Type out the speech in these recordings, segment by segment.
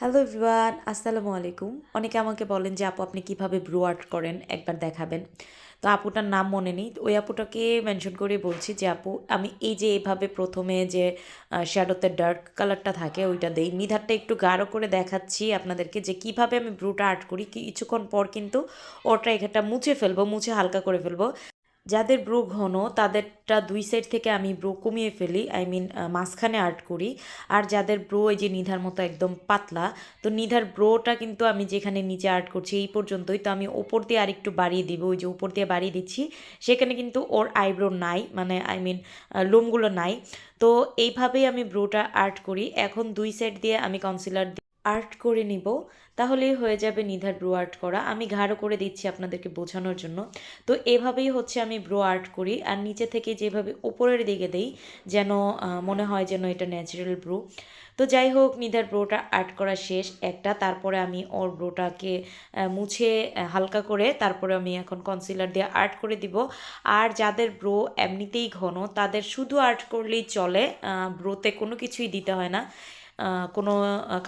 Hello everyone, আসসালামু আলাইকুম। অনেকে আমাকে বলেন যে, আপু, আপনি কীভাবে ব্রু আর্ট করেন? একবার দেখাবেন। তো আপুটার নাম মনে নেই। ওই আপুটাকে মেনশন করে বলছি যে, আপু, আমি এই যে এভাবে প্রথমে যে শ্যাডোতে ডার্ক কালারটা থাকে, ওইটা দেই। মিধারটা একটু গাঢ় করে দেখাচ্ছি আপনাদেরকে যে, কীভাবে আমি ব্রুটা আর্ট করি। কিছুক্ষণ পর কিন্তু ওটা এখানটা মুছে ফেলব, মুছে হালকা করে ফেলব। যাদের ব্রো ঘন, তাদেরটা দুই সাইড থেকে আমি ব্রো কমিয়ে ফেলি আই মিন মাঝখানে আর্ট করি। আর যাদের ব্রো, এই যে নিধার মতো একদম পাতলা, তো নিধার ব্রোটা কিন্তু আমি যেখানে নিচে আর্ট করছি, এই পর্যন্তই। তো আমি ওপর দিয়ে আরেকটু বাড়িয়ে দিব, ওই যে উপর দিয়ে বাড়িয়ে দিচ্ছি। সেখানে কিন্তু ওর আইব্রো নাই মানে আই মিন লোমগুলো নাই। তো এইভাবেই আমি ব্রোটা আর্ট করি। এখন দুই সাইড দিয়ে আমি কনসিলার আর্ট করে নিব, তাহলেই হয়ে যাবে নিধার ব্রো আর্ট করা। আমি ঘাড়ো করে দিচ্ছি আপনাদেরকে বোঝানোর জন্য। তো এভাবেই হচ্ছে আমি ব্রো আর্ট করি। আর নিচে থেকে যেভাবে উপরের দিকে দেই, যেন মনে হয় যেন এটা ন্যাচারাল ব্রো। তো যাই হোক, নিধার ব্রোটা আর্ট করা শেষ একটা। তারপরে আমি ওর ব্রোটাকে মুছে হালকা করে তারপরে আমি এখন কনসিলার দিয়ে আর্ট করে দিব। আর যাদের ব্রো এমনিতেই ঘন, তাদের শুধু আর্ট করলেই চলে। ব্রোতে কোনো কিছুই দিতে হয় না। কোনো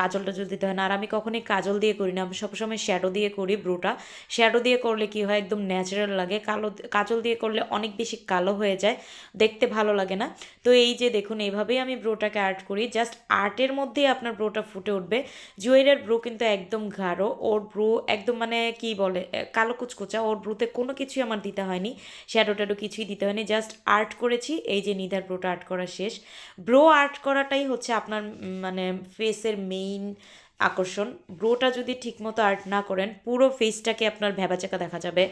কাজল টাজল দিতে হয় না। আর আমি কখনোই কাজল দিয়ে করি না। আমি সবসময় শ্যাডো দিয়ে করি ব্রুটা। শ্যাডো দিয়ে করলে কি হয়? একদম ন্যাচারাল লাগে। কালো, কাজল দিয়ে করলে অনেক বেশি কালো হয়ে যায়। দেখতে ভালো লাগে না। তো এই যে দেখুন, এইভাবেই আমি ব্রোটাকে আর্ট করি। জাস্ট আর্টের মধ্যেই আপনার ব্রোটা ফুটে উঠবে। জুয়েলের ব্রো কিন্তু একদম গাঢ়। ওর ব্রো একদম মানে কি বলে? কালো কুচকুচা। ওর ব্রুতে কোনো কিছুই আমার দিতে হয়নি। শ্যাডো ট্যাডো কিছুই দিতে হয়নি। জাস্ট আর্ট করেছি। এই যে নিধার ব্রোটা আর্ট করা শেষ। ব্রো আর্ট করাটাই হচ্ছে আপনার মানে ফেসের মেইন আকর্ষণ। ব্রোটা যদি ঠিকমতো আর্ট না করেন, পুরো ফেসটাকে আপনার ভেবাচাকা দেখা যাবে।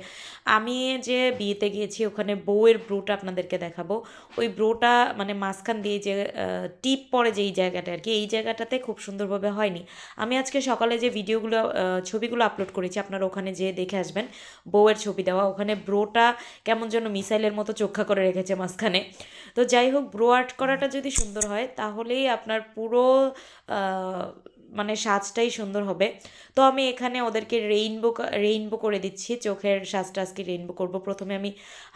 আমি যে বিয়েতে গিয়েছি, ওখানে বউয়ের ব্রোটা আপনাদেরকে দেখাবো। ওই ব্রোটা মানে মাঝখান দিয়ে যে টিপ যে এই জায়গাটা আর কি এই জায়গাটাতে খুব সুন্দরভাবে হয়নি। আমি আজকে সকালে যে ভিডিওগুলো ছবিগুলো আপলোড করেছি, আপনারা ওখানে যেয়ে দেখে আসবেন। বউয়ের ছবি দেওয়া, ওখানে ব্রোটা কেমন যেন মিসাইলের মতো চোখা করে রেখেছে মাঝখানে। তো যাই হোক, ব্রো আর্ট করাটা যদি সুন্দর হয়, তাহলেই আপনার পুরো মানে সাজটাই সুন্দর হবে। তো আমি এখানে ওদেরকে রেইনবো রেইনবো করে দিচ্ছি, চোখের সাজটা আজকে রেইনবো করব। প্রথমে আমি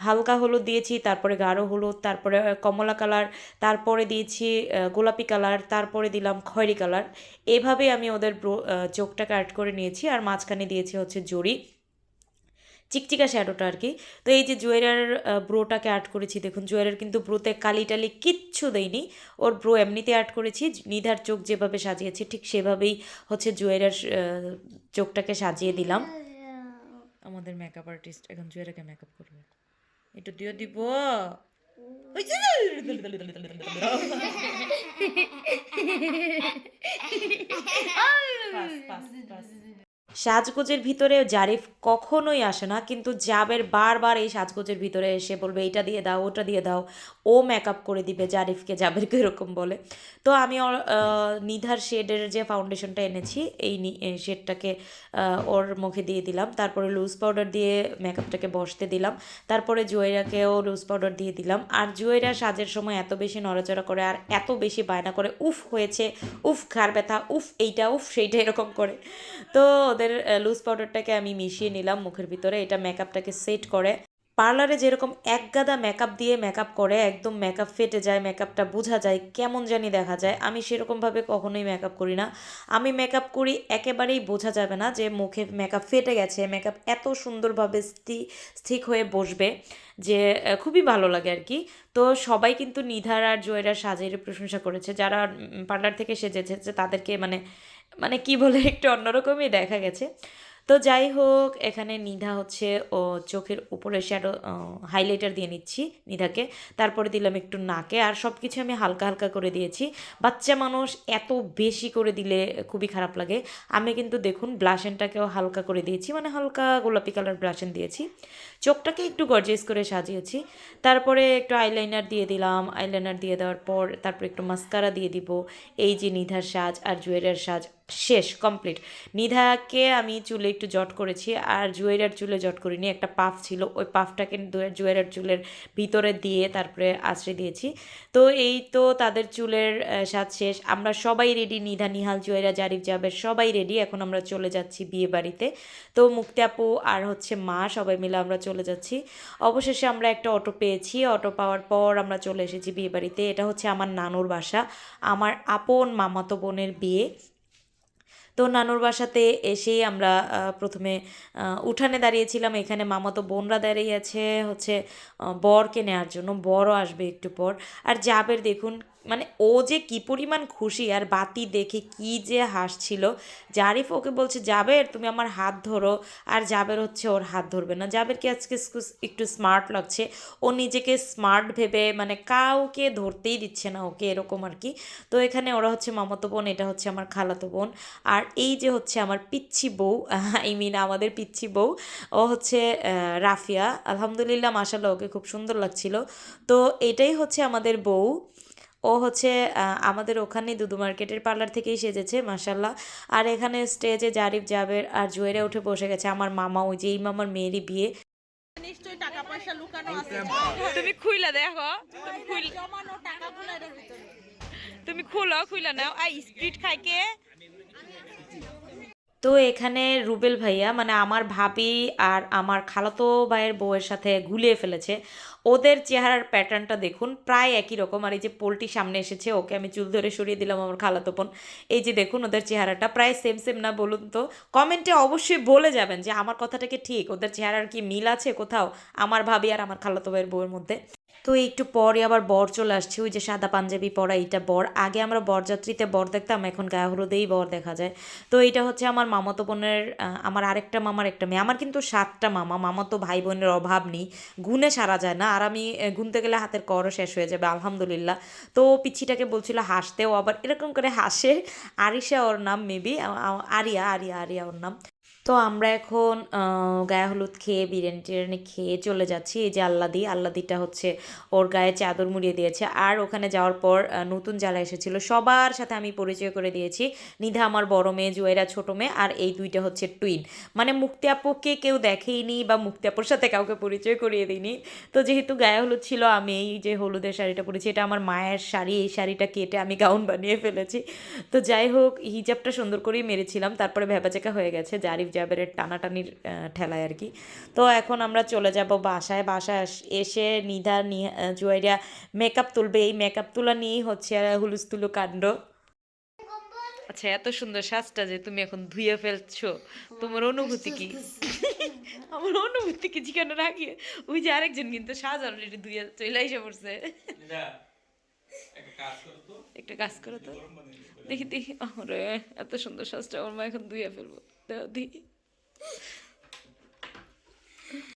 হালকা হলুদ দিয়েছি, তারপরে গাঢ় হলুদ, তারপরে কমলা কালার, তারপরে দিয়েছি গোলাপি কালার, তারপরে দিলাম খয়েরি কালার। এভাবে আমি ওদের চোখটাকে আর্ট করে নিয়েছি, আর মাঝখানে দিয়েছি হচ্ছে জড়ি চিকচিকা শ্যাডোটা আর কি। তো এই যে জুয়েলার ব্রোটাকে আর্ট করেছি দেখুন জুয়েলার কিন্তু ব্রোতে কালি টালি কিচ্ছু দেয়নি ওর ব্রো এমনিতে আর্ট করেছি নিধার চোখ যেভাবে সাজিয়েছি ঠিক সেভাবেই হচ্ছে জুয়েলার চোখটাকে সাজিয়ে দিলাম। আমাদের মেকআপ আর্টিস্ট এখন জুয়েলাকে মেকআপ করবে। একটু দিয়ে দিব। Pass pass pass. সাজগোজের ভিতরে জারিফ কখনোই আসে না, কিন্তু জাবের বারবার এই সাজগোজের ভিতরে এসে বলবে এটা দিয়ে দাও, ওটা দিয়ে দাও। ও মেকআপ করে দিবে, জারিফকে জাবেরকে এরকম বলে। তো আমি নিধার শেডের যে ফাউন্ডেশনটা এনেছি, এই শেডটাকে ওর মুখে দিয়ে দিলাম। তারপরে লুজ পাউডার দিয়ে মেকআপটাকে বসতে দিলাম। তারপরে জুয়েরাকেও লুজ পাউডার দিয়ে দিলাম। আর জুয়েরা সাজের সময় এত বেশি নড়াচড়া করে আর এত বেশি বায়না করে, উফ, হয়েছে, উফ, ঘাড় ব্যথা, উফ, এইটা, উফ, সেইটা, এরকম করে। তো ওদের আমাদের লুজ পাউডারটাকে আমি মিশিয়ে নিলাম মুখের ভিতরে। এটা মেকআপটাকে সেট করে। পার্লারে যেরকম এক গাদা মেকআপ দিয়ে মেকআপ করে, একদম মেকআপ ফেটে যায় মেকআপটা বোঝা যায়, কেমন জানি দেখা যায়। আমি সেরকমভাবে কখনোই মেকআপ করি না। আমি মেকআপ করি, একেবারেই বোঝা যাবে না যে মুখে মেকআপ ফেটে গেছে মেকআপ এত সুন্দরভাবে স্থি, স্থিক হয়ে বসবে যে খুবই ভালো লাগে আর কি। তো সবাই কিন্তু নিধার আর জয়েরার সাজের প্রশংসা করেছে। যারা পার্লার থেকে সেজেছে তাদেরকে মানে মানে কি বলে একটু অন্যরকমই দেখা গেছে। তো যাই হোক, এখানে নিধা হচ্ছে, ও চোখের উপরে শ্যাডো হাইলাইটার দিয়ে নিচ্ছি নিধাকে। তারপরে দিলাম একটু নাকে, আর সব কিছু আমি হালকা হালকা করে দিয়েছি। বাচ্চা মানুষ এত বেশি করে দিলে খুবই খারাপ লাগে। আমি কিন্তু দেখুন ব্লাশেনটাকেও হালকা করে দিয়েছি মানে হালকা গোলাপি কালার ব্লাশেন দিয়েছি। চোখটাকে একটু গর্জেস করে সাজিয়েছি। তারপরে একটু আইলাইনার দিয়ে দিলাম। আইলাইনার দিয়ে দেওয়ার পর তারপর একটু মাস্কারা দিয়ে দিব। এই যে নিধার সাজ আর জুয়েলের সাজ শেষ কমপ্লিট নিধাকে আমি চুলে একটু জট করেছি আর জুয়েরার চুলে জট করিনি, একটা পাফ ছিল। ওই পাফটাকে জুয়েলার চুলের ভিতরে দিয়ে তারপরে আশ্রে দিয়েছি। তো এই তো তাদের চুলের সাজ শেষ। আমরা সবাই রেডি নিধা, নিহাল জুয়েরা জারিফ, জাবের সবাই রেডি এখন আমরা চলে যাচ্ছি বিয়ে বাড়িতে। তো মুক্তি আপু আর হচ্ছে মা সবাই মিলে আমরা চলে যাচ্ছি। অবশেষে আমরা একটা অটো পেয়েছি। অটো পাওয়ার পর আমরা চলে এসেছি বিয়ে বাড়িতে। এটা হচ্ছে আমার নানুর বাসা। আমার আপন মামাতো বোনের বিয়ে। তো নানুর বাসাতে এসেই আমরা প্রথমে উঠানে দাঁড়িয়েছিলাম। এখানে মামাতো বোনরা দাঁড়িয়ে আছে, হচ্ছে বরকে নেওয়ার জন্য। বরও আসবে একটু পর। আর জাবের দেখুন মানে ও যে কি পরিমাণ খুশি আর বাতি দেখে কি যে হাসছিল, জারিফ ওকে বলছে, জাবের, তুমি আমার হাত ধরো। আর জাবের হচ্ছে, ওর হাত ধরবে না। জাবেরকে আজকে একটু- স্মার্ট লাগছে? ও নিজেকে স্মার্ট ভেবে মানে কাউকে ধরতেই দিচ্ছে না ওকে এরকম আর কি। তো এখানে ওরা হচ্ছে মামাতো বোন, এটা হচ্ছে আমার খালাতো বোন। আর এই যে হচ্ছে আমার পিচ্ছি বউ, আই মিন আমাদের পিচ্ছি বউ, ও হচ্ছে রাফিয়া। আলহামদুলিল্লাহ মাসাল্লাহ ওকে খুব সুন্দর লাগছিল। তো এটাই হচ্ছে আমাদের বউ। ও হচ্ছে আমাদের ওখানে দুদু মার্কেটের পার্লার থেকেই সেজেছে মাসাল্লাহ আর এখানে স্টেজে জারিফ জাবের আর জুয়েরে উঠে বসে গেছে আমার মামা ওই যে এই মামার মেয়েরই বিয়ে। নিশ্চয়ই টাকা পয়সা লুকানো আছে। তুমি খুইলা দেখো তুমি খুইল জমানো ভিতরে। তুমি খুলো খুইলা নাও। আই স্পিড খাইকে তো এখানে রুবেল ভাইয়া মানে আমার ভাবি আর আমার খালাতো ভাইয়ের বউয়ের সাথে গুলিয়ে ফেলেছে। ওদের চেহারার প্যাটার্নটা দেখুন, প্রায় একই রকম। আর এই যে পোলটি সামনে এসেছে, ওকে আমি চুল ধরে সরিয়ে দিলাম আমার খালাতো এই যে দেখুন ওদের চেহারাটা, প্রায় সেম সেম না বলুন তো। কমেন্টে অবশ্যই বলে যাবেন যে আমার কথাটা কি ঠিক? ওদের চেহারার কি মিল আছে কোথাও? আমার ভাবি আর আমার খালাতো ভাইয়ের বউয়ের মধ্যে। তো একটু পরে আবার বর চলে আসছে, ওই যে সাদা পাঞ্জাবি পরা এইটা বর। আগে আমরা বরযাত্রীতে বর দেখতাম, এখন গায়ে হলুদেই বর দেখা যায়। তো এটা হচ্ছে আমার মামাতো বোনের আমার আরেকটা মামার একটা মেয়ে। আমার কিন্তু সাতটা মামা, মামাতো ভাই বোনের অভাব নেই, গুণে সারা যায় না। আর আমি গুনতে গেলে হাতের করও শেষ হয়ে যাবে, আলহামদুলিল্লাহ। তো পিচ্ছিটাকে বলছিল হাসতেও, আবার এরকম করে হাসে। আরিশা ওর নাম মেবি আরিয়া আরিয়া আরিয়া ওর নাম। তো আমরা এখন গায়ে হলুদ খেয়ে, বিরিয়ানি টিরিয়ানি খেয়ে চলে যাচ্ছি। এই যে আল্লাদি, আল্লাদিটা হচ্ছে ওর গায়ে চাদর মুড়িয়ে দিয়েছে। আর ওখানে যাওয়ার পর নতুন যারা এসেছিল। সবার সাথে আমি পরিচয় করে দিয়েছি। নিধা আমার বড় মেয়ে, জুয়েরা ছোট মেয়ে, আর এই দুইটা হচ্ছে টুইন মানে মুক্তি আপুকে কেউ দেখেইনি বা মুক্তি আপুর সাথে কাউকে পরিচয় করিয়ে দিইনি। তো যেহেতু গায়ে হলুদ ছিল, আমি এই যে হলুদের শাড়িটা পরেছি, এটা আমার মায়ের শাড়ি। এই শাড়িটা কেটে আমি গাউন বানিয়ে ফেলেছি। তো যাই হোক, হিজাবটা সুন্দর করেই মেরেছিলাম। তারপরে ভেবাচাকা হয়ে গেছে, জারিফ জাবেরের টানাটানির ঠেলায় আর কি। তো এখন আমরা চলে যাব বাসায়। বাসায় এসে নিধা নি- আহ, জুয়াইরা মেকআপ তুলবে। এই মেকআপ তোলা নিয়েই হচ্ছে হুলুস্থুলু কাণ্ড। আচ্ছা এত সুন্দর সাজটা যে তুমি এখন ধুয়ে ফেলছো। তোমার অনুভূতি কি? আমার অনুভূতি কি? জিজ্ঞানো রাখি ওই যে আরেকজন কিন্তু সাজ অলরেডি ধুয়ে চলে এসে পড়ছে। একটা কাজ করো তো। দেখি দেখি। রে এত সুন্দর সাজটা। আমার মা এখন ধুয়ে ফেলব। দাও দেখি